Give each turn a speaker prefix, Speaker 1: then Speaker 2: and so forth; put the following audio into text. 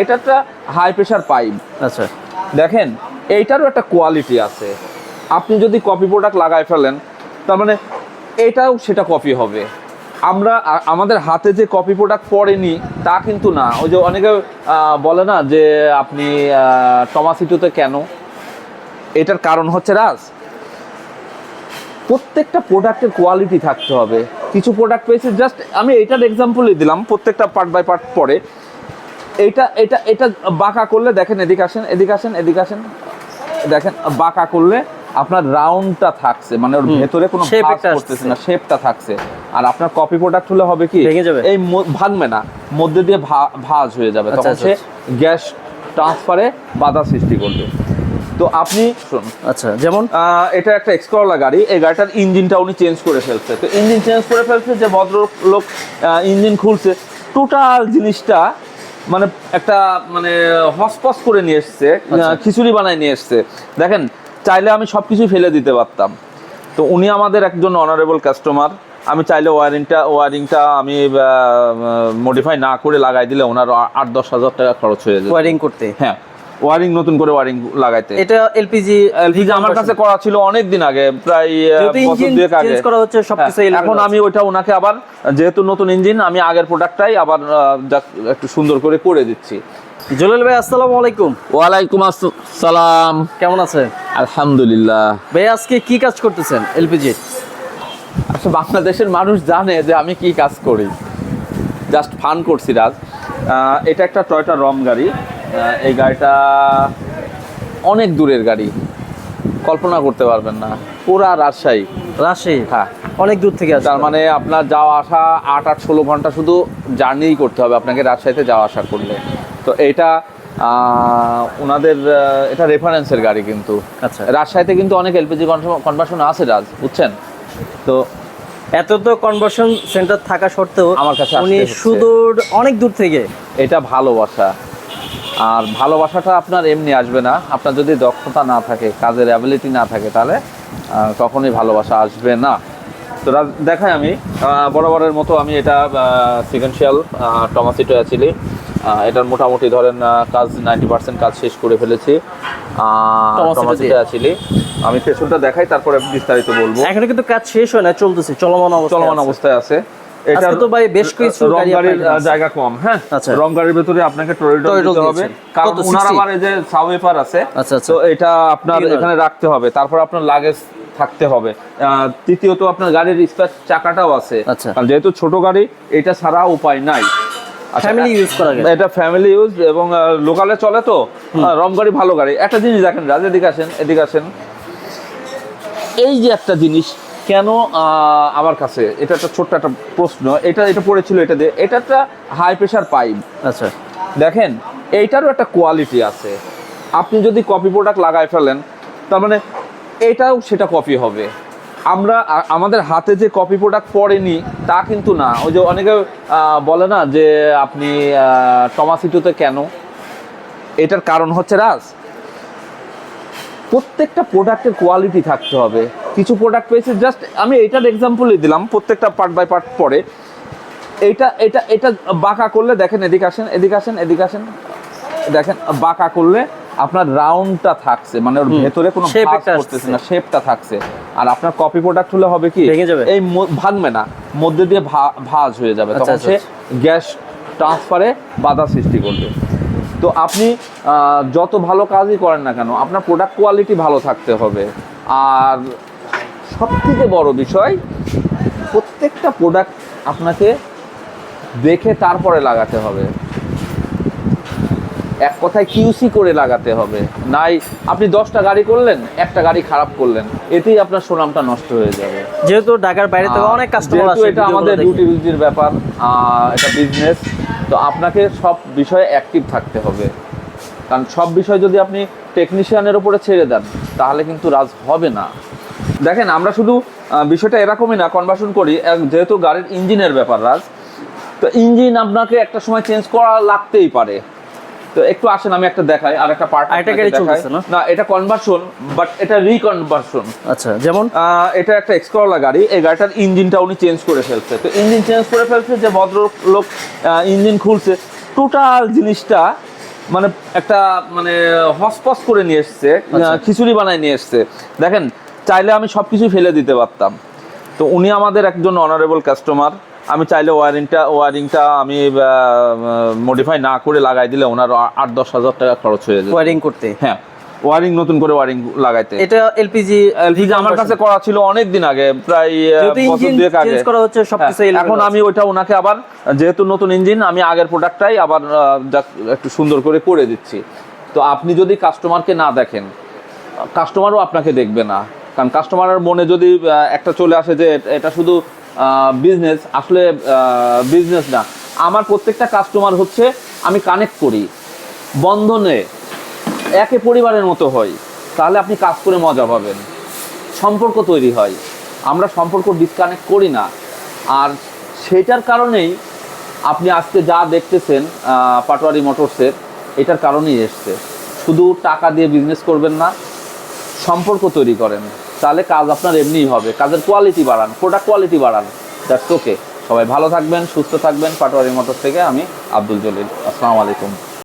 Speaker 1: এটা একটা high pressure pipe
Speaker 2: আচ্ছা।
Speaker 1: দেখেন এইটারও একটা কোয়ালিটি আছে। আপনি যদি কপি প্রোডাক্ট লাগাই ফেলেন তার মানে এটাও সেটা কপি হবে। আমরা আমাদের হাতে যে কপি প্রোডাক্ট পড়েনি তা কিন্তু না। ওই যে অনেকে বলে না যে আপনি টমাসিটোতে কেন? এটার কারণ হচ্ছে রাজ প্রত্যেকটা প্রোডাক্টের কোয়ালিটি থাকতে হবে। কিছু প্রোডাক্ট পেয়েছি জাস্ট আমি এটার এক্সাম্পলই দিলাম প্রত্যেকটা পার্ট বাই পার্ট পরে এইটা এটা এটা বাঁকা করলে দেখেন এদিকে আসেন এদিকে আসেন এদিকে আসেন। দেখেন বাঁকা করলে আপনার রাউন্ডটা থাকছে মানে ওর ভেতরে কোনো ভাঁজ করতেছে না শেপটা থাকছে। আর আপনার কপি প্রোডাক্ট হলে হবে কি?
Speaker 2: ভেঙে যাবে?
Speaker 1: এই ভাঙবে না। মধ্যে দিয়ে ভাঁজ হয়ে যাবে।
Speaker 2: আচ্ছা,
Speaker 1: তখন
Speaker 2: আচ্ছা,
Speaker 1: সে গ্যাস ট্রান্সফারে বাধা সৃষ্টি করবে। তো আপনি শুন
Speaker 2: আচ্ছা যেমন?
Speaker 1: এটা একটা এক্সকরলা গাড়ি। এই গাড়িটার ইঞ্জিনটা উনি চেঞ্জ করে ফেলছে। তো ইঞ্জিন চেঞ্জ করে ফেলছে যে ভদ্রলোক ইঞ্জিন খুলছে। টোটাল জিনিসটা মানে একটা মানে হসপস করে নিয়ে এসছে
Speaker 2: আচ্ছা।
Speaker 1: খিচুড়ি বানায় নিয়ে এসছে। দেখেন চাইলে আমি সব কিছু ফেলে দিতে পারতাম। তো উনি আমাদের একজন অনারেবল কাস্টমার আমি চাইলে ওয়ারিংটা ওয়ারিংটা আমি মডিফাই না করে লাগাই দিলে ওনার আট দশ হাজার টাকা খরচ হয়ে যায়
Speaker 2: ওয়ারিং করতে?
Speaker 1: হ্যাঁ। ওয়ারিং নতুন করে ওয়ারিং লাগাইতে।
Speaker 2: এটা এলপিজি
Speaker 1: এলপিজি আমার কাছে করা ছিল অনেক দিন আগে প্রায় বছর
Speaker 2: ইঞ্জিন
Speaker 1: দুয়েক আগে।
Speaker 2: চেঞ্জ করা হচ্ছে সবকিছু
Speaker 1: হ্যাঁ, এখন আমি ওইটা ওনাকে আবার যেহেতু নতুন ইঞ্জিন আমি আগের প্রোডাক্টটাই আবার একটু সুন্দর করে করে দিচ্ছি।
Speaker 2: জলিল ভাই আসসালামু আলাইকুম।
Speaker 1: ওয়ালাইকুম আসসালাম
Speaker 2: কেমন আছে?
Speaker 1: আলহামদুলিল্লাহ।
Speaker 2: ভাই আজকে কি কাজ করতেছেন এলপিজি?
Speaker 1: আচ্ছা বাংলাদেশের মানুষ জানে যে আমি কি কাজ করি। জাস্ট ফান করছি রাজ আহ, এটা একটা টয়টা রম গাড়ি। এই গাড়িটা অনেক দূরের গাড়ি। কল্পনা করতে পারবেন না। পুরা রাজশাহী।
Speaker 2: রাজশাহী?
Speaker 1: হ্যাঁ।
Speaker 2: অনেক দূর থেকে
Speaker 1: তার মানে আপনার যাওয়া আসা আট আট ষোলো ঘণ্টা শুধু জার্নিই করতে হবে আপনাকে রাজশাহীতে যাওয়া আসা করলে। তো এটা ওনাদের এটা রেফারেন্সের গাড়ি কিন্তু।
Speaker 2: আচ্ছা।
Speaker 1: রাজশাহীতে কিন্তু অনেক এলপিজি কনভার্সন আছে রাজ বুঝছেন? তো
Speaker 2: এত তো কনভার্সন সেন্টার থাকা সত্ত্বেও
Speaker 1: আমার কাছে
Speaker 2: উনি সুদূর অনেক দূর থেকে।
Speaker 1: এটা ভালোবাসা। আর ভালোবাসাটা আপনার এমনি আসবে না। আপনার যদি দক্ষতা না থাকে কাজের অ্যাবিলিটি না থাকে তাহলে কখনোই ভালোবাসা আসবে না। তো দেখাই আমি। বরাবরের মতো আমি এটা সিকেন্সিয়াল টমাসিটো অ্যাচিলি এটার মোটামুটি ধরেন কাজ নাইনটি পার্সেন্ট কাজ শেষ করে ফেলেছি। টমাসিটো অ্যাচিলি আমি পেছনটা দেখাই তারপরে বিস্তারিত বলব।
Speaker 2: এখানে কিন্তু কাজ শেষ হয় না চলতেছে চলমান অবস্থা
Speaker 1: চলমান অবস্থায় আছে।
Speaker 2: আজকে তো ভাই বেশ কিছু গাড়ি।
Speaker 1: জায়গা কম হ্যাঁ?
Speaker 2: আচ্ছা।
Speaker 1: রং গাড়ির ভেতরে আপনাকে টরিডল দিতে হবে। কারণ ওনার আবার এই যে সাবওয়েফার আছে
Speaker 2: আচ্ছা, আচ্ছা।
Speaker 1: তো এটা আপনার এখানে রাখতে হবে। তারপর আপনার লাগেজ থাকতে হবে। তৃতীয়ত আপনার গাড়ির স্পেস চাকাটাও আছে।
Speaker 2: আচ্ছা।
Speaker 1: কারণ যেহেতু ছোট গাড়ি এটা ছাড়া উপায় নাই।
Speaker 2: ফ্যামিলি ইউজ করা
Speaker 1: এটা ফ্যামিলি ইউজ এবং লোকালে চলে তো? রম গাড়ি ভালো গাড়ি। একটা জিনিস দেখেন রাজ এদিকে আসেন এদিকে আসেন। এই যে একটা জিনিস কেন আমার কাছে? এটা একটা ছোট্ট একটা প্রশ্ন। এটা এটা পড়েছিল এটা দিয়ে। এটা একটা হাই প্রেশার পাইপ
Speaker 2: আচ্ছা।
Speaker 1: দেখেন এইটারও একটা কোয়ালিটি আছে। আপনি যদি কপি প্রোডাক্ট লাগাই ফেলেন তার মানে এটাও সেটা কপি হবে। আমরা আমাদের হাতে যে কপি প্রোডাক্ট পড়েনি তা কিন্তু না। ওই যে অনেকে বলে না যে আপনি টমাসিটোতে কেন? এটার কারণ হচ্ছে রাজ। প্রত্যেকটা প্রোডাক্টের কোয়ালিটি থাকতে হবে। কিছু প্রোডাক্ট পেয়েছি জাস্ট আমি এটার এক্সাম্পলই দিলাম প্রত্যেকটা পার্ট বাই পার্ট পরে। এটা এটা এটা বাঁকা করলে দেখেন এদিকে আসেন এদিকে আসেন এদিকে আসেন দেখেন বাঁকা করলে আপনার রাউন্ডটা থাকছে মানে ওর ভেতরে কোনো ভাঁজ করতেছে না শেপটা থাকছে। আর আপনার কপি প্রোডাক্ট হলে হবে কি?
Speaker 2: ভেঙে যাবে?
Speaker 1: এই ভাঙবে না মধ্যে দিয়ে ভাঁজ হয়ে যাবে
Speaker 2: আচ্ছা,
Speaker 1: তখন
Speaker 2: আচ্ছা,
Speaker 1: সে গ্যাস ট্রান্সফারে বাধা সৃষ্টি করবে। তো আপনি যত ভালো কাজই করেন না কেন আপনার প্রোডাক্ট কোয়ালিটি ভালো থাকতে হবে। আর সব থেকে বড় বিষয় প্রত্যেকটা প্রোডাক্ট আপনাকে দেখে তারপরে লাগাতে হবে। এক কথায় কিউসি করে লাগাতে হবে। নাই আপনি দশটা গাড়ি করলেন একটা গাড়ি খারাপ করলেন এতেই আপনার সুনামটা নষ্ট হয়ে যাবে।
Speaker 2: যেহেতু ঢাকার বাইরে থেকে অনেক কাস্টমার আসে
Speaker 1: এটা আমাদের ডিউটি ডিউটির ব্যাপার এটা বিজনেস তো আপনাকে সব বিষয়ে অ্যাক্টিভ থাকতে হবে। কারণ সব বিষয় যদি আপনি টেকনিশিয়ানের উপরে ছেড়ে দেন তাহলে কিন্তু রাজ হবে না। দেখেন আমরা শুধু বিষয়টা এরকমই না কনভার্সন করি যেহেতু গাড়ির ইঞ্জিনের ব্যাপার রাজ তো ইঞ্জিন আপনাকে একটা সময় চেঞ্জ করা লাগতেই পারে। তো একটু আসেন আমি একটা দেখাই আর একটা পার্ট
Speaker 2: আরেকটা গাড়ি না?
Speaker 1: না এটা কনভার্সন বাট এটা রিকনভার্সন
Speaker 2: আচ্ছা যেমন?
Speaker 1: এটা একটা এক্সকরলা গাড়ি এই গাড়িটার ইঞ্জিনটা উনি চেঞ্জ করে ফেলছে। তো ইঞ্জিন চেঞ্জ করে ফেলছে যে ভদ্রলোক ইঞ্জিন খুলছে টোটাল জিনিসটা মানে একটা মানে হসপস করে নিয়ে এসছে
Speaker 2: আচ্ছা।
Speaker 1: খিচুড়ি বানায় নিয়ে এসছে। দেখেন চাইলে আমি সব কিছু ফেলে দিতে পারতাম। তো উনি আমাদের একজন অনারেবল কাস্টমার আমি চাইলে ওয়ারিংটা ওয়ারিংটা আমি মডিফাই না করে লাগাই দিলে ওনার আট দশ হাজার টাকা খরচ হয়ে যাবে
Speaker 2: ওয়ারিং করতে?
Speaker 1: হ্যাঁ ওয়ারিং নতুন করে ওয়ারিং লাগাইতে।
Speaker 2: এটা এলপিজি
Speaker 1: এলপিজি আমার কাছে করা ছিল অনেক দিন আগে প্রায় বছর দুয়েক আগে।
Speaker 2: চেঞ্জ করা হচ্ছে সবকিছু
Speaker 1: হ্যাঁ, এখন আমি ওইটা ওনাকে আবার যেহেতু নতুন ইঞ্জিন আমি আগের প্রোডাক্টটাই আবার একটু সুন্দর করে করে দিচ্ছি। তো আপনি যদি কাস্টমারকে না দেখেন কাস্টমারও আপনাকে দেখবে না। কারণ কাস্টমারের মনে যদি একটা চলে আসে যে এটা শুধু বিজনেস আসলে বিজনেস না। আমার প্রত্যেকটা কাস্টমার হচ্ছে, আমি কানেক্ট করি। বন্ধনে, একে পরিবারের মতো হই। তাহলে আপনি কাজ করে মজা পাবেন। সম্পর্ক তৈরি হয়। আমরা সম্পর্ক ডিসকানেক্ট করি না। আর সেটার কারণেই আপনি আজকে যা দেখতেছেন পাটোয়ারি মোটরসের এটার কারণেই এসছে। শুধু টাকা দিয়ে বিজনেস করবেন না, সম্পর্ক তৈরি করেন। তাহলে কাজ আপনার এমনিই হবে। কাজের কোয়ালিটি বাড়ান প্রোডাক্ট কোয়ালিটি বাড়ান। দ্যাটস ওকে সবাই ভালো থাকবেন, সুস্থ থাকবেন। পাটোয়ারি মোটর থেকে আমি আব্দুল জলিল। আসসালামু আলাইকুম।